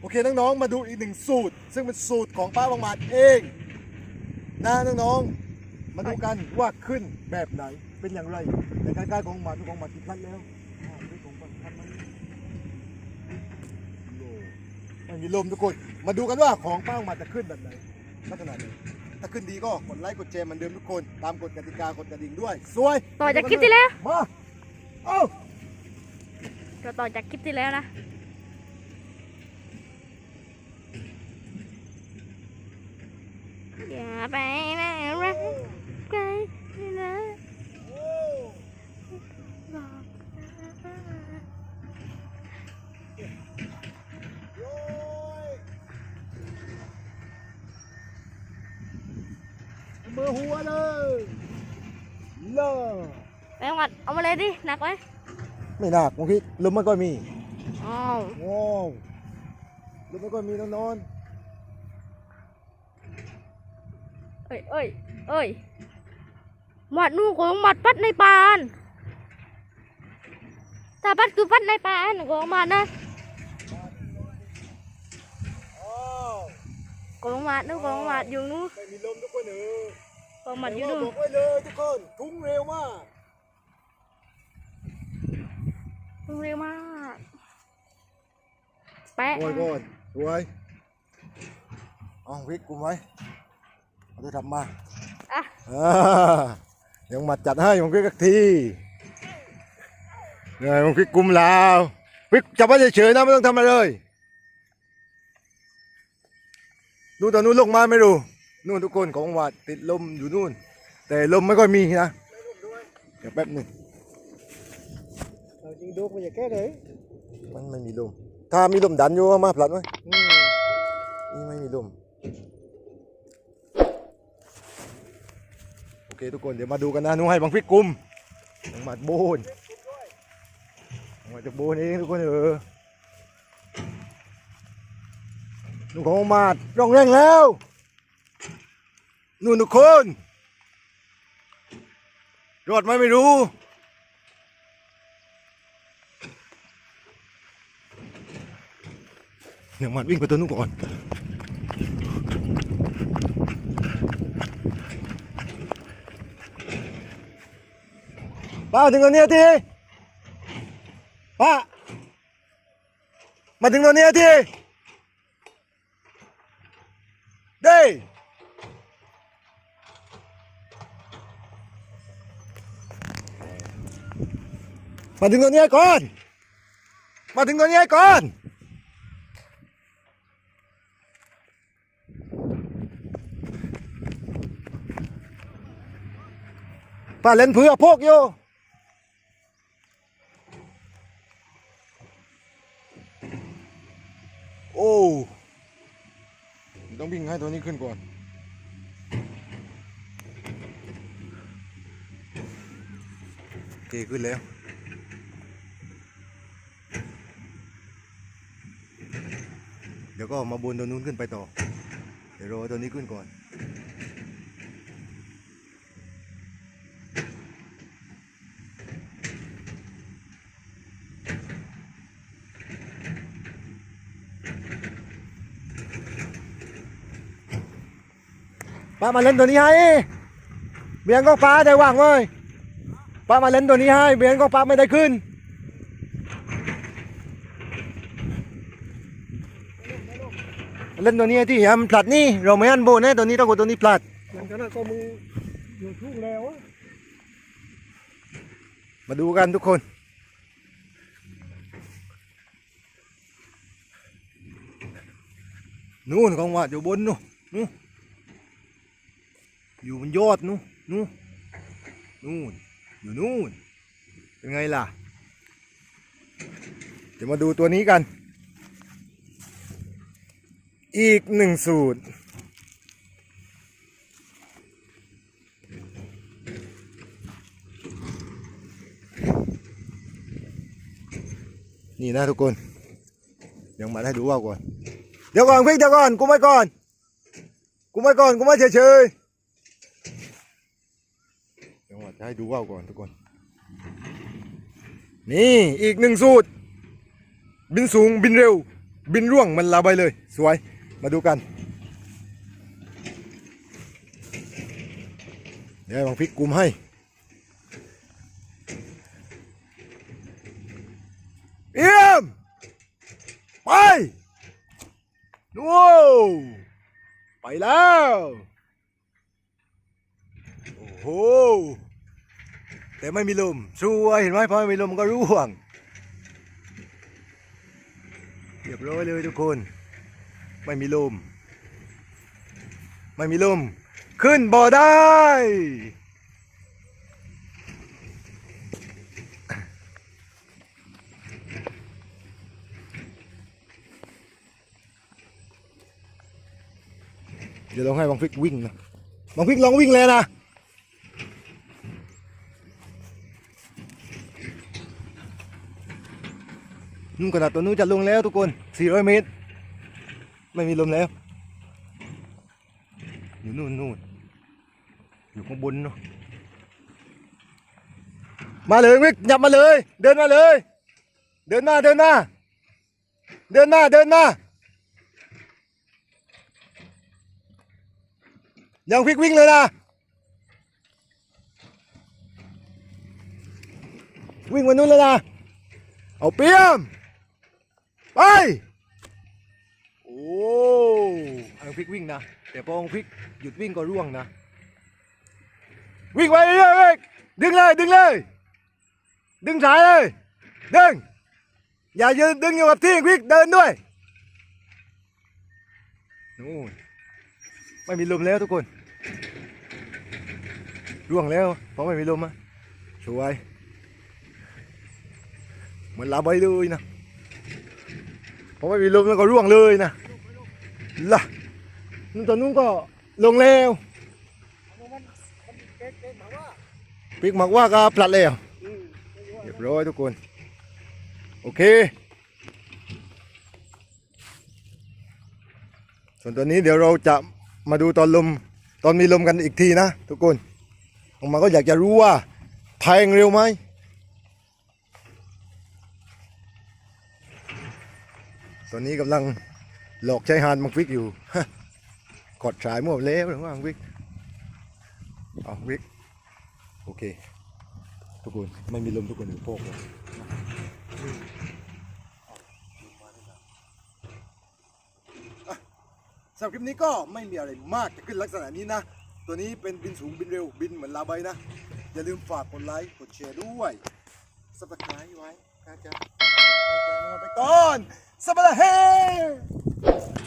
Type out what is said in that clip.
างนะครับโอเคน้องๆ มาดูอีกหนึ่งสูตร ซึ่งเป็นสูตรของป้าบางหมัดเองนะน้องๆ มาดูกันว่าขึ้นแบบไหนเป็นอย่างไร แต่ใกล้ๆของหมัดของหมัดกี่ขั้นแล้วอ่าดูของหมัดขั้นไหมโลไม่มีลมทุกคน มาดูกันว่าของป้าบางหมัดจะขึ้นแบบไหนลักษณะไหนถ้าขึ้นดีก็กดไลค์กดแชร์เหมือนเดิมทุกคน ตามกฎกติกากดกระดิ่งด้วย สวย ต่อจากคลิปที่แล้ว มา เอ้าเราต่อจากคลิปที่แล้วนะ อย่า ไปนะรักใครนะบอกมือหัวเลยเลิกไปจังหวัดเอามาเลยดิหนักไหมไม่หนักบางทีลมไม่ค่อยมีอ้าวโว้าวลมไม่ค่อยมีนอนนอน เอ้ยเอ้ยเอ้ยหมัดนู่ของหมัดปัดในปานถ้าปัดคือปัดในปานของหมัดนะอ้าวของหมัดนู่ของหมัดอยู่นู่ไม่มีลมทุกคนเออของหมัดอยู่นู่บอกไว้เลยทุกคนทุ่งเร็วมากเร็วมากแปะโอ้ยก่อนสวยเอาวิกกุมไว้ เอาจะทำมาอะอ่ายังมาจัดให้มังคิกสักทีเหนื่อยมังคิกกุมลาววิกจับไว้เฉยๆนะไม่ต้องทำอะไรเลย ดูตอนนู้นลงมาไม่รู้นู่นทุกคนของวัดติดลมอยู่นู่น แต่ลมไม่ค่อยมีนะเดี๋ยวแป๊บหนึ่งเอาจริงดูมันอย่าแก้เลยมันไม่มีลม ถ้ามีลมดันอยู่เอามาผลัดไว้นี่ไม่มีลม เคทุกคนเดี๋ยวมาดูกันนะนุ่งให้บังฟิกกุมบังหมัดโบนบังหมัดจะโบนเองทุกคนเออนุ่งของหมัดร้องแรงแล้วนู่นทุกคนรอดไหมไม่รู้เดี๋ยวมันวิ่งไปตัวนู้นก่อน ป้ามาถึงตรงนี้ทีป้ามาถึงตรงนี้ทีเด้มาถึงตรงนี้ก่อน มาถึงตรงนี้ก่อน ป้าเล่นเพื่อพวกอยู่ โอ้ต้องวิ่งให้ตัวนี้ขึ้นก่อน โอเค ขึ้นแล้ว เดี๋ยวก็มาบนตัวนู้นขึ้นไปต่อ เดี๋ยวรอตัวนี้ขึ้นก่อน ป้ามาเล่นตัวนี้ให้ เบียงก็ป้าใจว่างเว้ยป้ามาเล่นตัวนี้ให้ เบียงก็ป้าไม่ได้ขึ้น เล่นตัวนี้ที่ยำพลัดนี่เราไม่อันโบนแน่ตัวนี้ต้องกดตัวนี้พลัดมันก็น่าก็มืออยู่ทุ่งแล้วอะมาดูกันทุกคนนู่นของวัดอยู่บนนู่นนู่น อยู่บนยอดนู่นู่นู่นอยู่นู่น เป็นไงล่ะ เดี๋ยวมาดูตัวนี้กัน อีกหนึ่งสูตร นี่นะทุกคนยังมาให้ดูว่าก่อน เดี๋ยวก่อนพี่เดี๋ยวก่อน กูไม่ก่อน กูไม่ก่อน กูไม่เฉยเดี๋ยวมา ให้ดูว่าวก่อนทุกคน นี่อีกหนึ่งสูตร บินสูงบินเร็ว บินร่วงมันลาไปเลย สวยมาดูกัน เดี๋ยวให้บางพริกกลุ่มให้เอี่ยม ไปว้าวไปแล้ว โอ้โห แต่ไม่มีลมช่วยเห็นไหมพอไม่มีลมมันก็ร่วง เรียบร้อยเลยทุกคน ไม่มีลม ไม่มีลม ขึ้นบ่อได้ เดี๋ยวลองให้บางฟิกวิ่งนะบางฟิกลองวิ่งเลยนะ นู่นขนาดตัวนู้นจะลงแล้วทุกคน 400 เมตร ไม่มีลมแล้ว อยู่นู่นนู่นอยู่ข้างบนเนาะ มาเลยวิกหยับมาเลย เดินมาเลย เดินมาเดินมาเดินมาเดินมายังฟิกวิ่งเลยนะ วิ่งมานู่นเลยนะ เอาเปียม โอ้อังพริกวิ่งนะ แต่พออังพริกหยุดวิ่งก็ร่วงนะ วิ่งไปเรื่อยๆดึงเลยดึงเลย ดึงสายเลย ดึง อย่ายืนดึงอยู่กับที่พริกเดินด้วยนู่นไม่มีลมแล้วทุกคน ร่วงแล้วเพราะไม่มีลมอะช่วยเหมือนลาใบเลยนะ พราะไม่มีลมแล้วก็ร่วงเลยนะล่ะนู่นตอนนู้นก็ลงแล้วปิกหมักว่าก็พลัดแล้วเรียบร้อยทุกคน โอเค ส่วนตอนนี้เดี๋ยวเราจะมาดูตอนลมตอนมีลมกันอีกทีนะ ทุกคนออกมาก็อยากจะรู้ว่าแทงเร็วไหม อนนี้กำลังหลอกใช้ฮานมังฟิกอยู่กดสายมั่วแล้วหรือว่ามังฟิกเอาวิกโอเค ทุกคน ไม่มีลมทุกคนอยู่โพกเลยสำหรับคลิปนี้ก็ไม่มีอะไรมากจะขึ้นลักษณะนี้นะ ตัวนี้เป็นบินสูงบินเร็วบินเหมือนลาใบนะ อย่าลืมฝากกดไลค์กดแชร์ด้วยสับสไครต์ไว้นะจ๊ะไปก่อน some of the hair.